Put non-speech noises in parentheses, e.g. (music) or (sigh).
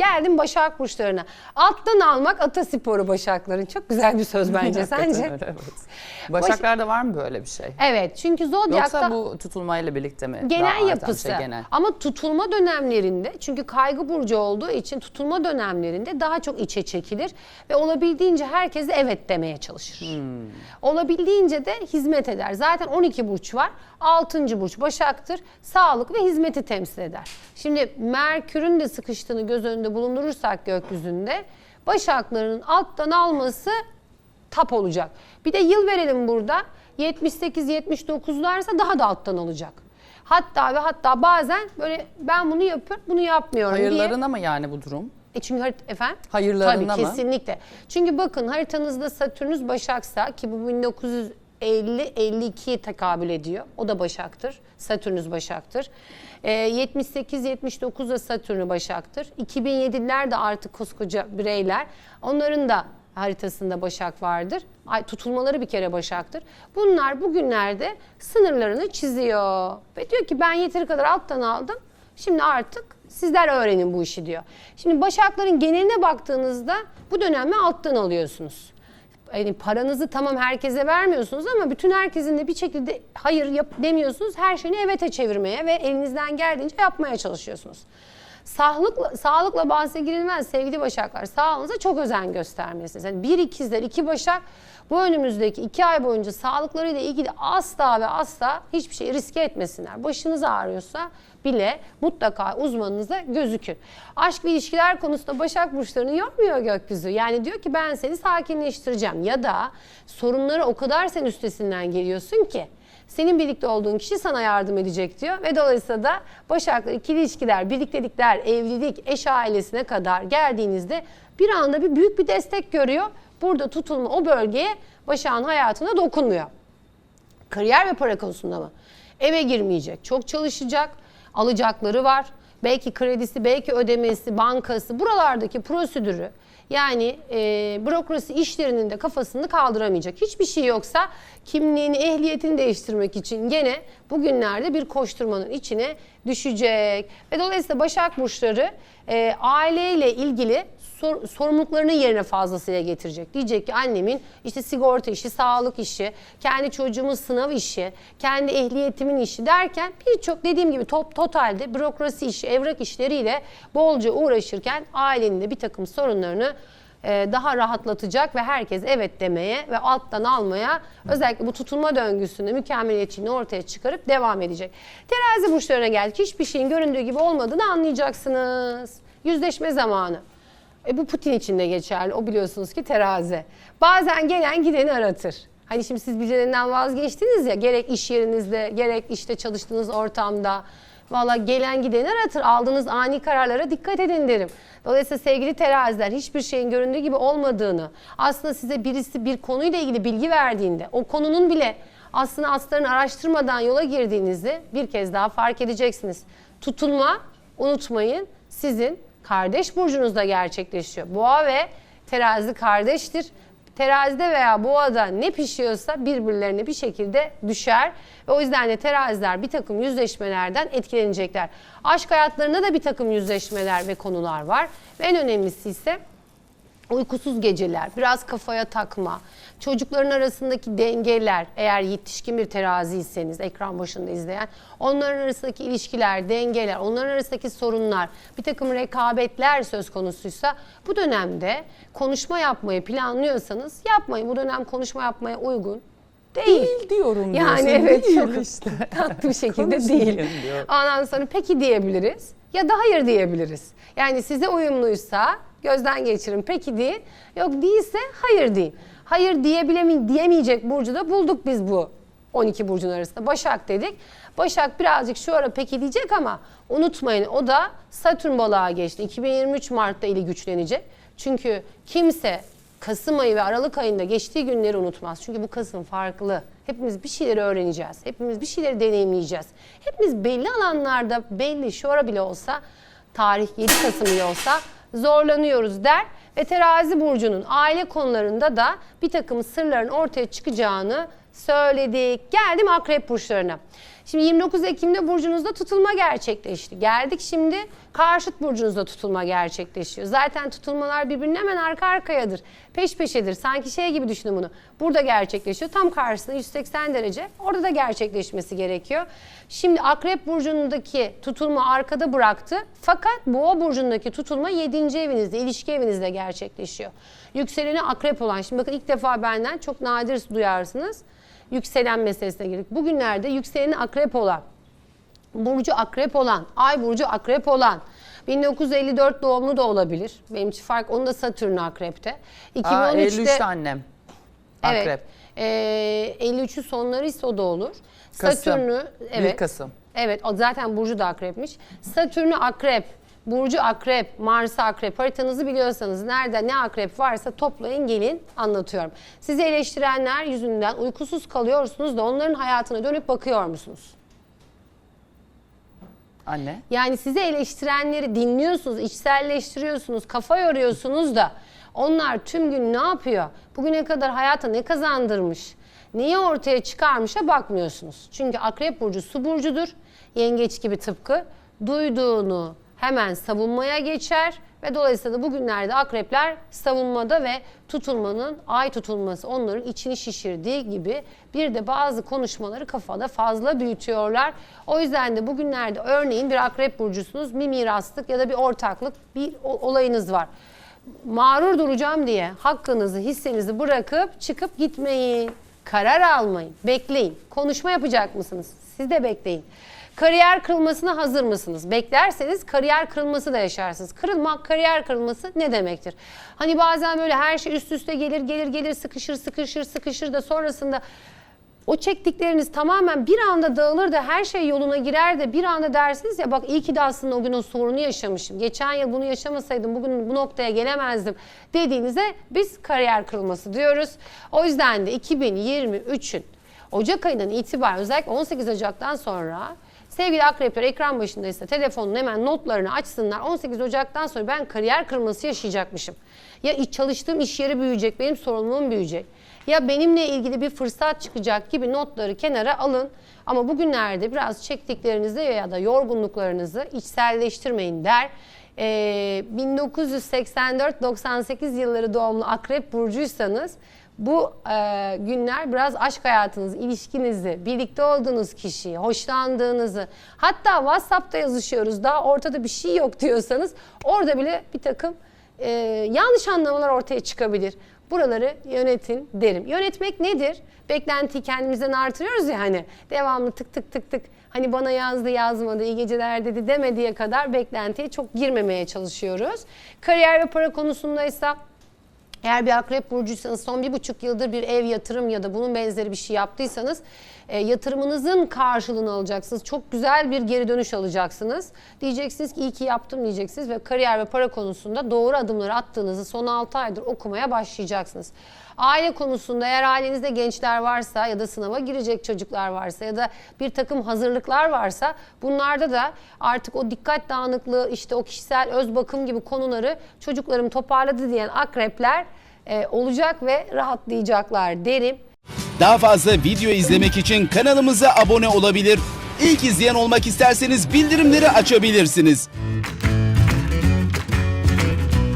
Geldim Başak Burçlarına. Alttan almak atasporu Başakların. Çok güzel bir söz bence (laughs) Hakikaten sence? öyle, evet. Başaklarda var mı böyle bir şey? Evet çünkü Zodyak'ta Yoksa bu tutulmayla birlikte mi? Daha genel artan yapısı. Şey, genel. Ama tutulma dönemlerinde çünkü kaygı burcu olduğu için tutulma dönemlerinde daha çok içe çekilir ve olabildiğince herkese evet demeye çalışır. Hmm. Olabildiğince de hizmet eder. Zaten 12 burç var. 6. burç Başak'tır. Sağlık ve hizmeti temsil eder. Şimdi Merkür'ün de sıkıştığını göz önünde bulundurursak gökyüzünde Başakların alttan alması tap olacak. Bir de yıl verelim burada. 78-79'larsa daha da alttan olacak. Hatta ve hatta bazen böyle ben bunu yapıyorum, bunu yapmıyorum diye. Hayırlarına mı yani bu durum? E çünkü harit- efendim? Hayırlarına Tabii mı? kesinlikle. Çünkü bakın haritanızda Satürnüs Başaksa ki bu 1950-52'ye tekabül ediyor. O da Başak'tır. Satürnüs Başak'tır. E, 78-79'da Satürn'ü Başak'tır. 2007'ler de artık koskoca bireyler. Onların da haritasında Başak vardır. Ay, tutulmaları bir kere Başak'tır. Bunlar bugünlerde sınırlarını çiziyor. Ve diyor ki ben yeteri kadar alttan aldım. Şimdi artık sizler öğrenin bu işi diyor. Şimdi Başakların geneline baktığınızda bu dönemde alttan alıyorsunuz. Yani paranızı tamam herkese vermiyorsunuz ama bütün herkesin de bir şekilde hayır yap demiyorsunuz. Her şeyini evete çevirmeye ve elinizden geldiğince yapmaya çalışıyorsunuz. Sağlıkla, sağlıkla bahse girilmez sevgili başaklar. Sağlığınıza çok özen göstermelisiniz. Yani bir ikizler, iki başak bu önümüzdeki iki ay boyunca sağlıklarıyla ilgili asla ve asla hiçbir şey riske etmesinler. Başınız ağrıyorsa bile mutlaka uzmanınıza gözükün. Aşk ve ilişkiler konusunda Başak Burçlarını yormuyor gökyüzü. Yani diyor ki ben seni sakinleştireceğim ya da sorunları o kadar sen üstesinden geliyorsun ki senin birlikte olduğun kişi sana yardım edecek diyor ve dolayısıyla da Başak'la ikili ilişkiler, birliktelikler, evlilik, eş ailesine kadar geldiğinizde bir anda bir büyük bir destek görüyor. Burada tutulma o bölgeye Başak'ın hayatına dokunmuyor. Kariyer ve para konusunda mı? Eve girmeyecek, çok çalışacak, alacakları var. Belki kredisi, belki ödemesi, bankası, buralardaki prosedürü yani e, bürokrasi işlerinin de kafasını kaldıramayacak. Hiçbir şey yoksa kimliğini, ehliyetini değiştirmek için gene bugünlerde bir koşturmanın içine düşecek. Ve dolayısıyla Başak Burçları e, aileyle ilgili sor- sorumluluklarını yerine fazlasıyla getirecek. Diyecek ki annemin işte sigorta işi, sağlık işi, kendi çocuğumun sınav işi, kendi ehliyetimin işi derken birçok dediğim gibi top, totalde bürokrasi işi, evrak işleriyle bolca uğraşırken ailenin de bir takım sorunlarını daha rahatlatacak ve herkes evet demeye ve alttan almaya özellikle bu tutulma döngüsünü mükemmeliyetçiliğini ortaya çıkarıp devam edecek. Terazi burçlarına geldik. Hiçbir şeyin göründüğü gibi olmadığını anlayacaksınız. Yüzleşme zamanı. E bu Putin için de geçerli. O biliyorsunuz ki terazi. Bazen gelen gideni aratır. Hani şimdi siz birilerinden vazgeçtiniz ya gerek iş yerinizde gerek işte çalıştığınız ortamda. Valla gelen gideni aratır. Aldığınız ani kararlara dikkat edin derim. Dolayısıyla sevgili teraziler hiçbir şeyin göründüğü gibi olmadığını, aslında size birisi bir konuyla ilgili bilgi verdiğinde, o konunun bile aslında aslarını araştırmadan yola girdiğinizi bir kez daha fark edeceksiniz. Tutulma, unutmayın, sizin kardeş burcunuzda gerçekleşiyor. Boğa ve terazi kardeştir. Terazide veya boğada ne pişiyorsa birbirlerine bir şekilde düşer. Ve o yüzden de teraziler bir takım yüzleşmelerden etkilenecekler. Aşk hayatlarında da bir takım yüzleşmeler ve konular var. Ve en önemlisi ise uykusuz geceler, biraz kafaya takma, çocukların arasındaki dengeler, eğer yetişkin bir teraziyseniz ekran başında izleyen, onların arasındaki ilişkiler, dengeler, onların arasındaki sorunlar, bir takım rekabetler söz konusuysa bu dönemde konuşma yapmayı planlıyorsanız yapmayın. Bu dönem konuşma yapmaya uygun değil. Değil diyorum Yani diyorsun. evet Değil çok işte. tatlı bir şekilde değil. diyor. Ondan sonra peki diyebiliriz ya da hayır diyebiliriz. Yani size uyumluysa gözden geçirin peki deyin. Yok değilse hayır deyin. Hayır diyebilemi diyemeyecek burcu da bulduk biz bu 12 burcun arasında. Başak dedik. Başak birazcık şu ara peki diyecek ama unutmayın o da Satürn balığa geçti. 2023 Mart'ta ili güçlenecek. Çünkü kimse Kasım ayı ve Aralık ayında geçtiği günleri unutmaz. Çünkü bu Kasım farklı. Hepimiz bir şeyleri öğreneceğiz. Hepimiz bir şeyleri deneyimleyeceğiz. Hepimiz belli alanlarda belli şu ara bile olsa tarih 7 Kasım bile olsa zorlanıyoruz der. Ve terazi burcunun aile konularında da bir takım sırların ortaya çıkacağını söyledik. Geldim akrep burçlarına. Şimdi 29 Ekim'de burcunuzda tutulma gerçekleşti. Geldik şimdi karşıt burcunuzda tutulma gerçekleşiyor. Zaten tutulmalar birbirine hemen arka arkayadır. Peş peşedir. Sanki şey gibi düşünün bunu. Burada gerçekleşiyor. Tam karşısında 180 derece. Orada da gerçekleşmesi gerekiyor. Şimdi Akrep burcundaki tutulma arkada bıraktı. Fakat Boğa burcundaki tutulma 7. evinizde, ilişki evinizde gerçekleşiyor. Yükseleni akrep olan. Şimdi bakın ilk defa benden çok nadir duyarsınız. Yükselen meselesine girdik. Bugünlerde yükseleni akrep olan, burcu akrep olan, ay burcu akrep olan, 1954 doğumlu da olabilir. Benim için fark, onun da Satürn akrepte. Aa, 2013'te 53'te annem. Akrep. Evet. Ee, 53'ü sonları ise o da olur. Kasım. Satürn'ü evet. 1 Kasım. Evet, zaten burcu da akrepmiş. Satürn'ü akrep, burcu akrep, Mars'ı akrep. Haritanızı biliyorsanız nerede ne akrep varsa toplayın gelin anlatıyorum. Sizi eleştirenler yüzünden uykusuz kalıyorsunuz da onların hayatına dönüp bakıyor musunuz? Anne. Yani sizi eleştirenleri dinliyorsunuz, içselleştiriyorsunuz, kafa yoruyorsunuz da onlar tüm gün ne yapıyor? Bugüne kadar hayata ne kazandırmış? Neyi ortaya çıkarmışa bakmıyorsunuz. Çünkü akrep burcu su burcudur. Yengeç gibi tıpkı. Duyduğunu hemen savunmaya geçer ve dolayısıyla da bugünlerde akrepler savunmada ve tutulmanın, ay tutulması onların içini şişirdiği gibi bir de bazı konuşmaları kafada fazla büyütüyorlar. O yüzden de bugünlerde örneğin bir akrep burcusunuz, bir miraslık ya da bir ortaklık bir olayınız var. Mağrur duracağım diye hakkınızı, hissenizi bırakıp çıkıp gitmeyin. Karar almayın, bekleyin. Konuşma yapacak mısınız? Siz de bekleyin. Kariyer kırılmasına hazır mısınız? Beklerseniz kariyer kırılması da yaşarsınız. Kırılmak, kariyer kırılması ne demektir? Hani bazen böyle her şey üst üste gelir, gelir, gelir, sıkışır, sıkışır, sıkışır da sonrasında o çektikleriniz tamamen bir anda dağılır da her şey yoluna girer de bir anda dersiniz ya bak iyi ki de aslında o gün o sorunu yaşamışım. Geçen yıl bunu yaşamasaydım bugün bu noktaya gelemezdim dediğinize biz kariyer kırılması diyoruz. O yüzden de 2023'ün Ocak ayından itibaren özellikle 18 Ocak'tan sonra sevgili akrepler ekran başındaysa telefonun hemen notlarını açsınlar. 18 Ocak'tan sonra ben kariyer kırılması yaşayacakmışım. Ya çalıştığım iş yeri büyüyecek, benim sorumluluğum büyüyecek. Ya benimle ilgili bir fırsat çıkacak gibi notları kenara alın. Ama bugünlerde biraz çektiklerinizi ya da yorgunluklarınızı içselleştirmeyin der. Ee, 1984-98 yılları doğumlu akrep burcuysanız bu e, günler biraz aşk hayatınızı, ilişkinizi, birlikte olduğunuz kişiyi, hoşlandığınızı, hatta WhatsApp'ta yazışıyoruz daha ortada bir şey yok diyorsanız orada bile bir takım e, yanlış anlamalar ortaya çıkabilir. Buraları yönetin derim. Yönetmek nedir? Beklentiyi kendimizden artırıyoruz ya hani devamlı tık tık tık tık hani bana yazdı yazmadı iyi geceler dedi demediğe kadar beklentiye çok girmemeye çalışıyoruz. Kariyer ve para konusundaysa eğer bir akrep burcuysanız son bir buçuk yıldır bir ev yatırım ya da bunun benzeri bir şey yaptıysanız e, yatırımınızın karşılığını alacaksınız. Çok güzel bir geri dönüş alacaksınız. Diyeceksiniz ki iyi ki yaptım diyeceksiniz ve kariyer ve para konusunda doğru adımları attığınızı son 6 aydır okumaya başlayacaksınız. Aile konusunda eğer ailenizde gençler varsa ya da sınava girecek çocuklar varsa ya da bir takım hazırlıklar varsa bunlarda da artık o dikkat dağınıklığı işte o kişisel öz bakım gibi konuları çocuklarım toparladı diyen akrepler e, olacak ve rahatlayacaklar derim. Daha fazla video izlemek için kanalımıza abone olabilir. İlk izleyen olmak isterseniz bildirimleri açabilirsiniz.